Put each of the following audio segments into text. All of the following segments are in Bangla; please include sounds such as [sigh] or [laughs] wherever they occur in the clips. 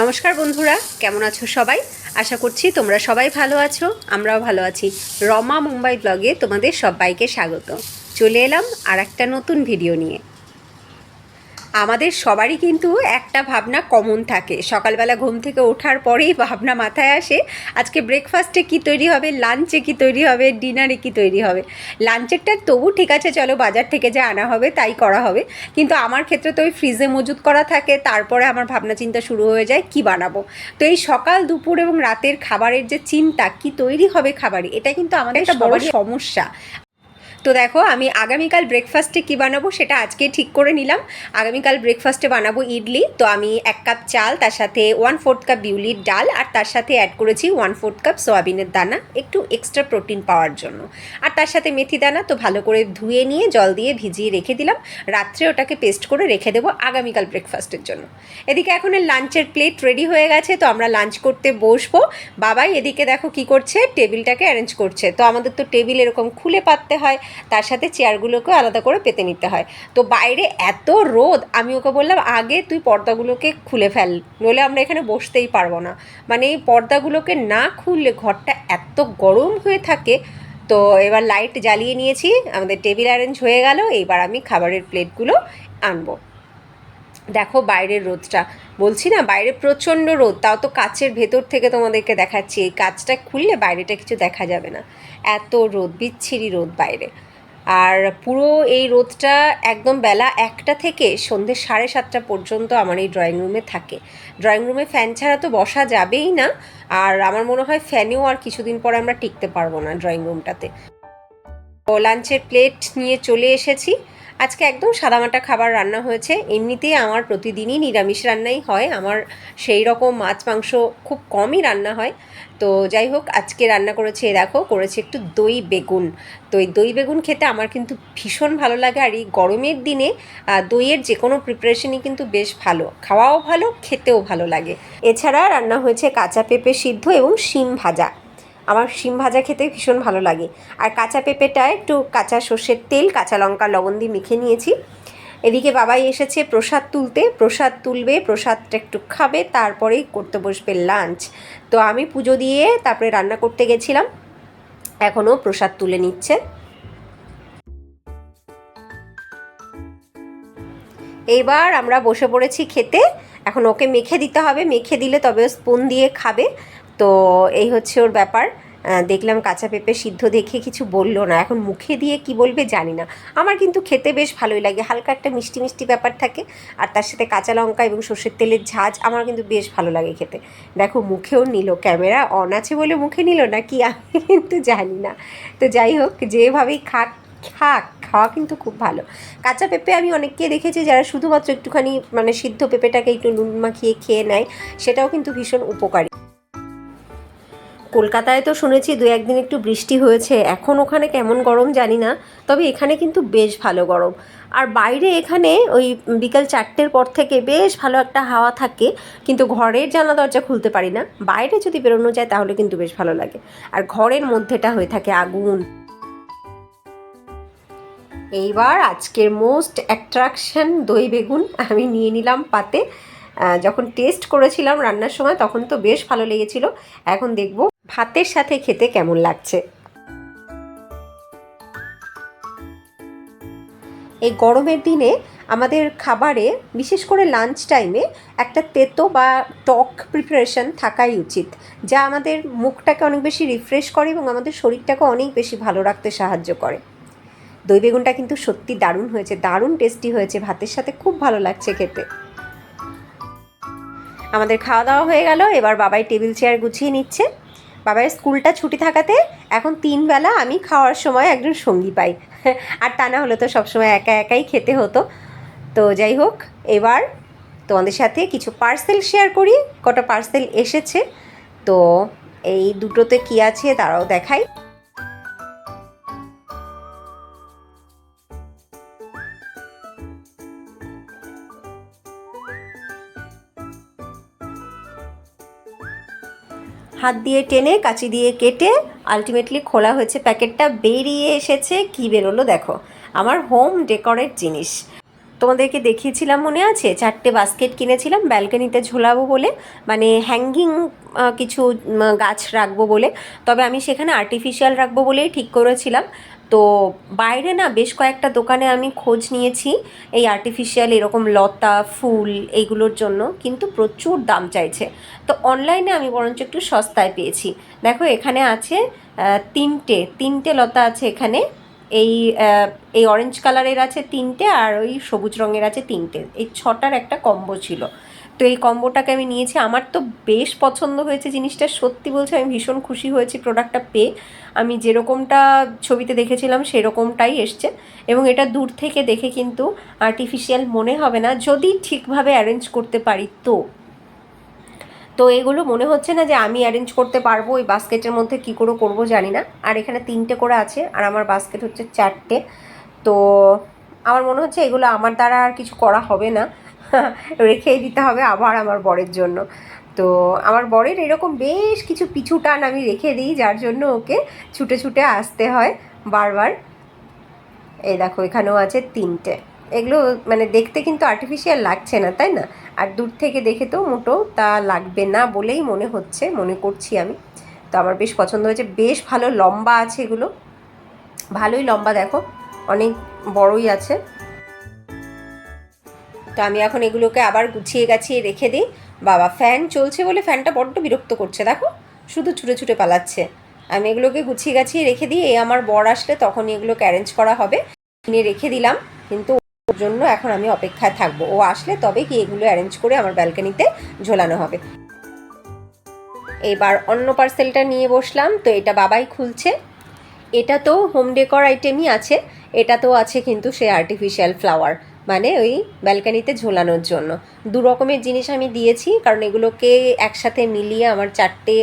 নমস্কার বন্ধুরা, কেমন আছো সবাই? আশা করছি তোমরা সবাই ভালো আছো, আমরাও ভালো আছি। রমা মুম্বাই ব্লগে তোমাদের সবাইকে স্বাগত। চলে এলাম আর একটা নতুন ভিডিও নিয়ে। আমাদের সবারই কিন্তু একটা ভাবনা কমন থাকে। সকালবেলা ঘুম থেকে ওঠার পরেই ভাবনা মাথায় আসে আজকে ব্রেকফাস্টে কি তৈরি হবে লাঞ্চে কি তৈরি হবে ডিনারে কি তৈরি হবে। লাঞ্চেরটা তবু ঠিক আছে চলো বাজার থেকে যা আনা হবে তাই করা হবে। কিন্তু আমার ক্ষেত্রে তো ওই ফ্রিজে মজুত করা থাকে তারপরে আমার ভাবনা চিন্তা শুরু হয়ে যায় কি বানাবো? তো এই সকাল দুপুর এবং রাতের খাবারের যে চিন্তা কি তৈরি হবে খাবারে এটা কিন্তু আমাদের একটা বড় সমস্যা। তো দেখো, আমি আগামীকাল ব্রেকফাস্টে কী বানাবো সেটা আজকে ঠিক করে নিলাম। আগামীকাল ব্রেকফাস্টে বানাবো ইডলি। তো আমি এক কাপ চাল, তার সাথে ওয়ান ফোর্থ কাপ বিউলির ডাল, আর তার সাথে অ্যাড করেছি ওয়ান ফোর্থ কাপ সোয়াবিনের দানা। একটু এক্সট্রা প্রোটিন পাওয়ার জন্য। আর তার সাথে মেথি দানা, তো ভালো করে ধুয়ে নিয়ে জল দিয়ে ভিজিয়ে রেখে দিলাম। রাত্রে ওটাকে পেস্ট করে রেখে দেবো আগামীকাল ব্রেকফাস্টের জন্য। এদিকে এখন লাঞ্চের প্লেট রেডি হয়ে গেছে, তো আমরা লাঞ্চ করতে বসবো। বাবাই এদিকে দেখো কি করছে টেবিলটাকে অ্যারেঞ্জ করছে। তো আমাদের তো টেবিল এরকম খুলে পাততে হয়। তার সাথে চেয়ারগুলোকেও আলাদা করে পেতে নিতে হয়। তো বাইরে এত রোদ, আমি ওকে বললাম, আগে তুই পর্দাগুলোকে খুলে ফেল, নইলে আমরা এখানে বসতেই পারব না। মানে এই পর্দাগুলোকে না খুললে ঘরটা এত গরম হয়ে থাকে। তো এবার লাইট জ্বালিয়ে নিয়েছি, আমাদের টেবিল অ্যারেঞ্জ হয়ে গেল, এইবার আমি খাবারের প্লেটগুলো আনব। দেখো বাইরের রোদটা, বলছি না বাইরে প্রচণ্ড রোদ, তাও তো কাচের ভেতর থেকে তোমাদেরকে দেখাচ্ছি, এই কাচটা খুললে বাইরেটা কিছু দেখা যাবে না। এত রোদ, বিচ্ছিরি রোদ বাইরে। আর পুরো এই রোদটা একদম বেলা একটা থেকে সন্ধে সাড়ে সাতটা পর্যন্ত আমার এই ড্রয়িং রুমে থাকে। ড্রয়িং রুমে ফ্যান ছাড়া তো বসা যাবেই না। আর আমার মনে হয় ফ্যানেও আর কিছুদিন পরে আমরা টিকতে পারব না ড্রয়িং রুমটাতে লাঞ্চের প্লেট নিয়ে চলে এসেছি। আজকে একদম সাদামাটা খাবার রান্না হয়েছে। এমনিতেই আমার প্রতিদিনই নিরামিষ রান্নাই হয়। আমার সেই রকম মাছ, মাংস খুব কমই রান্না হয়। তো যাই হোক, আজকে রান্না করেছে দেখো, করেছে একটু দই বেগুন। তো এই দই বেগুন খেতে আমার কিন্তু ভীষণ ভালো লাগে। আর এই গরমের দিনে দইয়ের যে কোনো প্রিপারেশনই কিন্তু বেশ ভালো। খাওয়াও ভালো, খেতেও ভালো লাগে। এছাড়া রান্না হয়েছে কাঁচা পেঁপে সিদ্ধ এবং শিম ভাজা। আমার শিম ভাজা খেতে ভীষণ ভালো লাগে। আর কাঁচা পেঁপেটা একটু কাঁচা সর্ষের তেল, কাঁচা লঙ্কা, লবণ দিয়ে মেখে নিয়েছি। এদিকে বাবাই এসেছে প্রসাদ তুলতে। প্রসাদ তুলবে, প্রসাদটা একটু খাবে, তারপরেই করতে বসবে লাঞ্চ তো আমি পুজো দিয়ে তারপরে রান্না করতে গেছিলাম। এখনও প্রসাদ তুলে নিচ্ছে। এইবার আমরা বসে পড়েছি খেতে। এখন ওকে মেখে দিতে হবে। মেখে দিলে তবে স্পুন দিয়ে খাবে। তো এই হচ্ছে ওর ব্যাপার। দেখলাম কাঁচা পেঁপে সিদ্ধ দেখে কিছু বলল না। এখন মুখে দিয়ে কি বলবে জানি না। আমার কিন্তু খেতে বেশ ভালোই লাগে। হালকা একটা মিষ্টি মিষ্টি ব্যাপার থাকে। আর তার সাথে কাঁচা লঙ্কা এবং সর্ষের তেলের ঝাঁজ আমার কিন্তু বেশ ভালো লাগে খেতে। দেখো মুখেও নিল ক্যামেরা। অন আছে বলে মুখে নিল না কি আমি কিন্তু জানি না। তো যাই হোক, যেভাবেই খাক খাক, খাওয়া কিন্তু খুব ভালো। কাঁচা পেঁপে আমি অনেককে দেখেছি যারা শুধুমাত্র একটুখানি মানে সিদ্ধ পেঁপেটাকে একটু নুন মাখিয়ে খেয়ে নেয়। সেটাও কিন্তু ভীষণ উপকারী। কলকাতায় তো শুনেছি দু একদিন একটু বৃষ্টি হয়েছে। এখন ওখানে কেমন গরম জানি না, তবে এখানে কিন্তু বেশ ভালো গরম। আর বাইরে এখানে ওই বিকাল চারটের পর থেকে বেশ ভালো একটা হাওয়া থাকে, কিন্তু ঘরের জানলা দরজা খুলতে পারি না। বাইরে যদি বেরোনো যায় তাহলে কিন্তু বেশ ভালো লাগে। আর ঘরের মধ্যেটা হয়ে থাকে আগুন। এইবার আজকের মোস্ট অ্যাট্রাকশন দই বেগুন আমি নিয়ে নিলাম পাতে। যখন টেস্ট করেছিলাম রান্নার সময়, তখন তো বেশ ভালো লেগেছিল। এখন দেখব ভাতের সাথে খেতে কেমন লাগছে। এই গরমের দিনে আমাদের খাবারে, বিশেষ করে লাঞ্চ টাইমে একটা তেতো বা টক প্রিপারেশন থাকাই উচিত, যা আমাদের মুখটাকে অনেক বেশি রিফ্রেশ করে এবং আমাদের শরীরটাকে অনেক বেশি ভালো রাখতে সাহায্য করে। দই বেগুনটা কিন্তু সত্যি দারুণ হয়েছে, দারুণ টেস্টি হয়েছে, ভাতের সাথে খুব ভালো লাগছে খেতে। আমাদের খাওয়া দাওয়া হয়ে গেল, এবার বাবাই টেবিল চেয়ার গুছিয়ে নিচ্ছে। বাবার স্কুলটা ছুটি থাকাতে এখন তিন বেলা আমি খাওয়ার সময় একজন সঙ্গী পাই। [laughs] আর তা না হলে তো সবসময় একা একাই খেতে হতো। তো যাই হোক, এবার তোমাদের সাথে কিছু পার্সেল শেয়ার করি। কটা পার্সেল এসেছে। তো এই দুটোতে কি আছে তারাও দেখাই। হাত দিয়ে টেনে, কাঁচি দিয়ে কেটে আলটিমেটলি খোলা হয়েছে প্যাকেটটা। বেরিয়ে এসেছে, কি বেরোলো দেখো। আমার হোম ডেকোরেট জিনিস। তোমাদেরকে দেখিয়েছিলাম মনে আছে? চারটে বাস্কেট কিনেছিলাম ব্যালকনিতে ঝোলাবো বলে মানে হ্যাঙ্গিং কিছু গাছ রাখব বলে। তবে আমি সেখানে আর্টিফিশিয়াল রাখব বলেই ঠিক করেছিলাম। তো বাইরে না বেশ কয়েকটা দোকানে আমি খোঁজ নিয়েছি, এই আর্টিফিশিয়াল এরকম লতা, ফুল এইগুলোর জন্য, কিন্তু প্রচুর দাম চাইছে। তো অনলাইনে আমি বরঞ্চ একটু সস্তায় পেয়েছি। দেখো এখানে আছে তিনটে তিনটে লতা আছে এখানে। এই এই অরেঞ্জ কালারের আছে তিনটে আর ওই সবুজ রঙের আছে তিনটে। এই ছটার একটা কম্বো ছিল। তো এই কম্বোটাকে আমি নিয়েছি। আমার তো বেশ পছন্দ হয়েছে জিনিসটা। সত্যি বলছি, আমি ভীষণ খুশি হয়েছি প্রোডাক্টটা পেয়ে। আমি যেরকমটা ছবিতে দেখেছিলাম, সেরকমটাই এসছে। এবং এটা দূর থেকে দেখে কিন্তু আর্টিফিশিয়াল মনে হবে না। যদি ঠিকভাবে অ্যারেঞ্জ করতে পারি তো। তো এগুলো মনে হচ্ছে না যে আমি অ্যারেঞ্জ করতে পারব ওই বাস্কেটের মধ্যে কী করে করব জানি না। আর এখানে তিনটে করে আছে, আর আমার বাস্কেট হচ্ছে চারটে। তো আমার মনে হচ্ছে এগুলো আমার দ্বারা আর কিছু করা হবে না। [laughs] রেখেই দিতে হবে আবার আমার বরের জন্য। তো আমার বরের এরকম বেশ কিছু পিছু টান আমি রেখে দিই, যার জন্য ওকে ছুটে ছুটে আসতে হয় বারবার। এই দেখো এখানেও আছে তিনটে। এগুলো মানে দেখতে কিন্তু আর্টিফিশিয়াল লাগছে না, তাই না? আর দূর থেকে দেখে তো মোটো তা লাগবে না বলেই মনে হচ্ছে, মনে করছি আমি। তো আমার বেশ পছন্দ হয়েছে, বেশ ভালো লম্বা আছে এগুলো। ভালোই লম্বা দেখো, অনেক বড়ই আছে। তো আমি এখন এগুলোকে আবার গুছিয়ে গাছিয়ে রেখে দিই। বাবা ফ্যান চলছে বলে ফ্যানটা বড্ড বিরক্ত করছে, দেখো। শুধু ছুটে ছুটে পালাচ্ছে। আমি এগুলোকে গুছিয়ে গাছিয়ে রেখে দিই, এই আমার বর আসলে তখন এগুলোকে অ্যারেঞ্জ করা হবে। কিনে রেখে দিলাম, কিন্তু ওর জন্য এখন আমি অপেক্ষায় থাকব। ও আসলে তবে কি এগুলো অ্যারেঞ্জ করে আমার ব্যালকনিতে ঝোলানো হবে। এবার অন্য পার্সেলটা নিয়ে বসলাম, তো এটা বাবাই খুলছে। এটা তো হোম ডেকর আইটেমই আছে, এটা তো আছে কিন্তু সে আর্টিফিশিয়াল ফ্লাওয়ার মানে ওই ব্যালকানিতে ঝোলানোর জন্য। দু রকমের জিনিস আমি দিয়েছি, কারণ এগুলোকে একসাথে মিলিয়ে আমার চারটে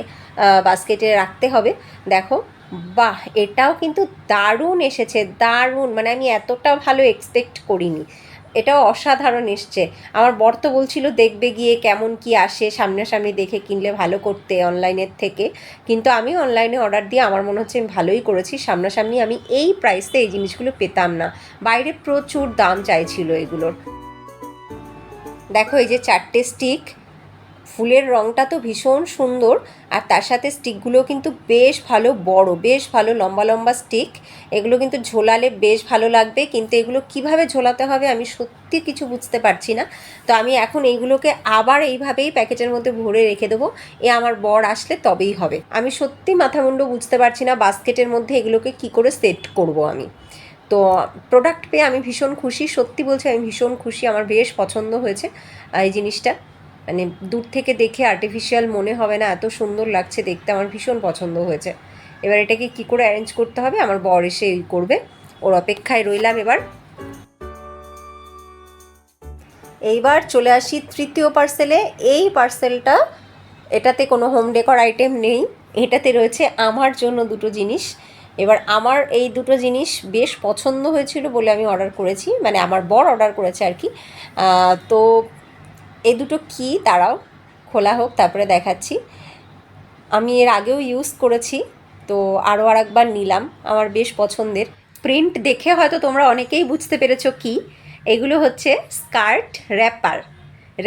বাস্কেটে রাখতে হবে। দেখো বাহ, এটাও কিন্তু দারুণ এসেছে, দারুণ। মানে আমি এতটা ভালো এক্সপেক্ট করিনি। এটাও অসাধারণ এসছে। আমার বর তো বলছিল, দেখবে গিয়ে কেমন কি আসে, সামনাসামনি দেখে কিনলে ভালো করতে অনলাইনের থেকে। কিন্তু আমি অনলাইনে অর্ডার দিয়ে আমার মনে হচ্ছে আমি ভালোই করেছি। সামনাসামনি আমি এই প্রাইসে এই জিনিসগুলো পেতাম না। বাইরে প্রচুর দাম চাইছিল এগুলোর। দেখো এই যে চারটে স্টিক ফুলের রঙটা তো ভীষণ সুন্দর, আর তার সাথে স্টিকগুলো কিন্তু বেশ ভালো বড়, বেশ ভালো লম্বা লম্বা স্টিক। এগুলো কিন্তু ঝোলালে বেশ ভালো লাগবে, কিন্তু এগুলো কীভাবে ঝোলাতে হবে আমি সত্যি কিছু বুঝতে পারছি না। তো আমি এখন এইগুলোকে আবার এইভাবেই প্যাকেটের মধ্যে ভরে রেখে দেবো, এ আমার বর আসলে তবেই হবে। আমি সত্যি মাথামুন্ডু বুঝতে পারছি না বাস্কেটের মধ্যে এগুলোকে কি করে সেট করব আমি। তো প্রোডাক্ট পেয়ে আমি ভীষণ খুশি, সত্যি বলছি আমি ভীষণ খুশি, আমার বেশ পছন্দ হয়েছে এই জিনিসটা। মানে দূর থেকে দেখে আর্টিফিশিয়াল মনে হবে না, এত সুন্দর লাগছে দেখতে, আমার ভীষণ পছন্দ হয়েছে। এবার এটাকে কি করে অ্যারেঞ্জ করতে হবে? আমার বর এসে করবে। ওর অপেক্ষায় রইলাম এবার। এইবার চলে আসি তৃতীয় পার্সেলে এই পার্সেলটা এটাতে কোনো হোম ডেকর আইটেম নেই। এটাতে রয়েছে আমার জন্য দুটো জিনিস। এবার আমার এই দুটো জিনিস বেশ পছন্দ হয়েছিল বলে আমি অর্ডার করেছি। মানে আমার বর অর্ডার করেছে আর কি। তো এই দুটো কি তারাও খোলা হোক, তারপরে দেখাচ্ছি। আমি এর আগেও ইউজ করেছি, তো আরও আর একবার নিলাম, আমার বেশ পছন্দের। প্রিন্ট দেখে হয়তো তোমরা অনেকেই বুঝতে পেরেছ কি এগুলো হচ্ছে স্কার্ট র্যাপার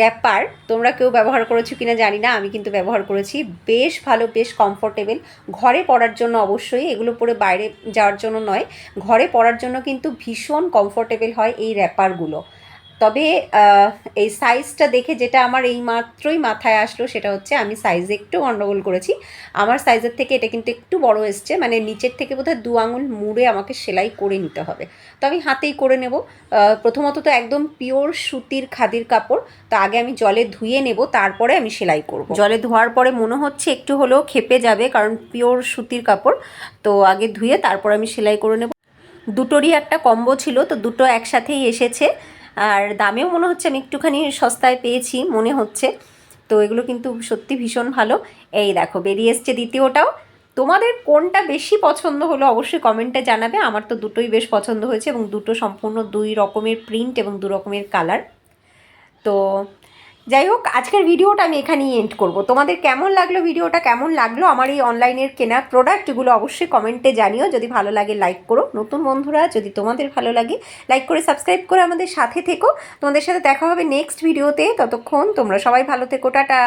র্যাপার তোমরা কেউ ব্যবহার করেছ কিনা জানি না, আমি কিন্তু ব্যবহার করেছি। বেশ ভালো, বেশ কমফোর্টেবল ঘরে পরার জন্য অবশ্যই, এগুলো পরে বাইরে যাওয়ার জন্য নয়, ঘরে পরার জন্য কিন্তু ভীষণ কমফোর্টেবল হয় এই র্যাপারগুলো তবে এই সাইজটা দেখে যেটা আমার এই মাত্রই মাথায় আসলো সেটা হচ্ছে আমি সাইজে একটু গণ্ডগোল করেছি। আমার সাইজের থেকে এটা কিন্তু একটু বড় এসছে মানে নিচের থেকে বোধহয় দু আঙুল মুড়ে আমাকে সেলাই করে নিতে হবে। তো আমি হাতেই করে নেব। প্রথমত তো একদম পিওর সুতির খাদির কাপড়, তো আগে আমি জলে ধুয়ে নেব, তারপরে আমি সেলাই করব। জলে ধোয়ার পরে মনে হচ্ছে একটু হলেও খেপে যাবে, কারণ পিওর সুতির কাপড়। তো আগে ধুয়ে তারপর আমি সেলাই করে নেব। দুটোরই একটা কম্বো ছিল, তো দুটো একসাথেই এসেছে। আর দামেও মনে হচ্ছে আমি একটুখানি সস্তায় পেয়েছি, মনে হচ্ছে। তো এগুলো কিন্তু সত্যি ভীষণ ভালো। এই দেখো, বেরিয়ে এসছে দ্বিতীয়টাও। তোমাদের কোনটা বেশি পছন্দ হলো অবশ্যই কমেন্টে জানাবে। আমার তো দুটোই বেশ পছন্দ হয়েছে এবং দুটো সম্পূর্ণ দুই রকমের প্রিন্ট এবং দু রকমের কালার। তো যাই হোক, আজকের ভিডিওটা আমি এখানেই এন্ড করব। তোমাদের কেমন লাগল ভিডিওটা, কেমন লাগল আমার এই অনলাইনের কেনা প্রোডাক্টগুলো অবশ্যই কমেন্টে জানিও। যদি ভালো লাগে লাইক করো। নতুন বন্ধুরা, যদি তোমাদের ভালো লাগে লাইক করে সাবস্ক্রাইব করে আমাদের সাথে থেকো। তোমাদের সাথে দেখা হবে নেক্সট ভিডিওতে ততক্ষণ তোমরা সবাই ভালো থেকো, টাটা!